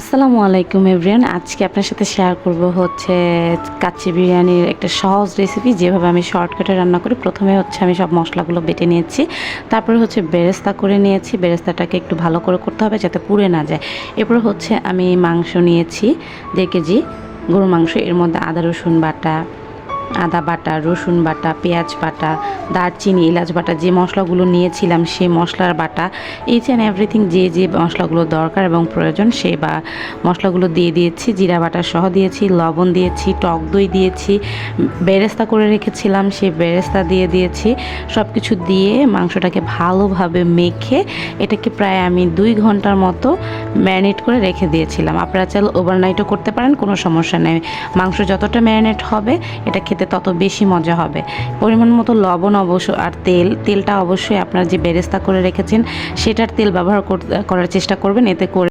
আসসালামু আলাইকুম এভরিয়ান আজকে আপনার সাথে শেয়ার করব হচ্ছে কাচ্চি বিরিয়ানির একটা সহজ রেসিপি যেভাবে আমি শর্টকাটে রান্না করি। প্রথমে হচ্ছে আমি সব মশলাগুলো বেটে নিয়েছি। তারপরে হচ্ছে বেরেস্তা করে নিয়েছি। বেরেস্তাটাকে একটু ভালো করে করতে হবে যাতে পুড়ে না যায়। এরপর হচ্ছে আমি মাংস নিয়েছি, দেড় কেজি। গরু মাংস, এর মধ্যে আদা, রসুন বাটা আদা বাটা, রসুন বাটা, পেঁয়াজ বাটা, দারচিনি, এলাচ বাটা, যে মশলাগুলো নিয়েছিলাম সেই মশলার বাটা ইচ অ্যান্ড এভরিথিং যে যে মশলাগুলো দরকার এবং প্রয়োজন সে বা মশলাগুলো দিয়ে দিয়েছি, জিরা বাটা সহ দিয়েছি, লবণ দিয়েছি, টক দই দিয়েছি, বেরেস্তা করে রেখেছিলাম সেই বেরেস্তা দিয়ে দিয়েছি সব কিছু দিয়ে মাংসটাকে ভালোভাবে মেখে এটাকে প্রায় আমি দুই ঘণ্টার মতো ম্যারিনেট করে রেখে দিয়েছিলাম। আপনারা চাইলে ওভারনাইটও করতে পারেন, কোনো সমস্যা নেই। মাংস যতটা ম্যারিনেট হবে, এটা খেতে তত বেশি মজা হবে। পরিমাণ মতো লবণ অবশ্য, আর তেল, তেলটা অবশ্যই আপনারা যে বেরেস্তা করে রেখেছেন, সেটার তেল ব্যবহার কর- করার চেষ্টা করবেন, এতে করে